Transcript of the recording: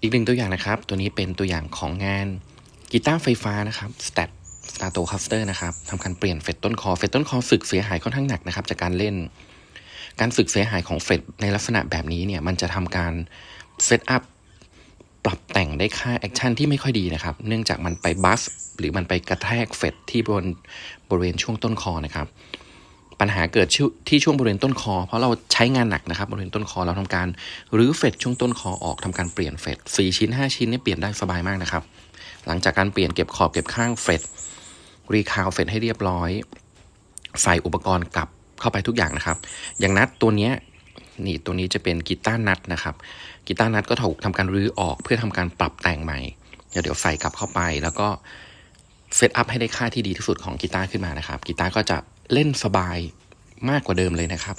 อีกหนึ่งตัวอย่างนะครับ ตัวนี้เป็นตัวอย่างของงานกีตาร์ไฟฟ้านะครับ Stat s t a t o c a s t e r นะครับทำการเปลี่ยนเฟดต้นคอ เฟดต้นคอสึกเสียหายค่อนข้างหนักนะครับ จากการเล่น การสึกเสียหายของเฟดในลักษณะแบบนี้เนี่ยมันจะทำการเซตอัพปรับแต่งได้ค่าแอคชั่นที่ไม่ค่อยดีนะครับ เนื่องจากมันไปบัสหรือมันไปกระแทกเฟดที่บนบริเวณช่วงต้นคอนะครับ ปัญหาเกิดที่ช่วงบริเวณต้นคอ เพราะเราใช้งานหนักนะครับบริเวณต้นคอเราทำการรื้อเฟดช่วงต้นคอออกทำการเปลี่ยนเฟดสี่ชิ้น 5 ชิ้นนี่เปลี่ยนได้สบายมากนะครับ หลังจากการเปลี่ยนเก็บขอบเก็บข้างเฟดรีคาวเฟดให้เรียบร้อย ใส่อุปกรณ์กลับเข้าไปทุกอย่างนะครับ อย่างนัดตัวนี้นี่ตัวนี้จะเป็นกีตาร์นัดนะครับกีตาร์นัดก็ถูกทำการรื้อออกเพื่อทำการปรับแต่งใหม่ เดี๋ยวเดี๋ยวใส่กลับเข้าไปแล้วก็เซตอัพให้ได้ค่าที่ดีที่สุดของกีตาร์ขึ้นมานะครับกีตาร์ก็จะ เล่นสบายมากกว่าเดิมเลยนะครับ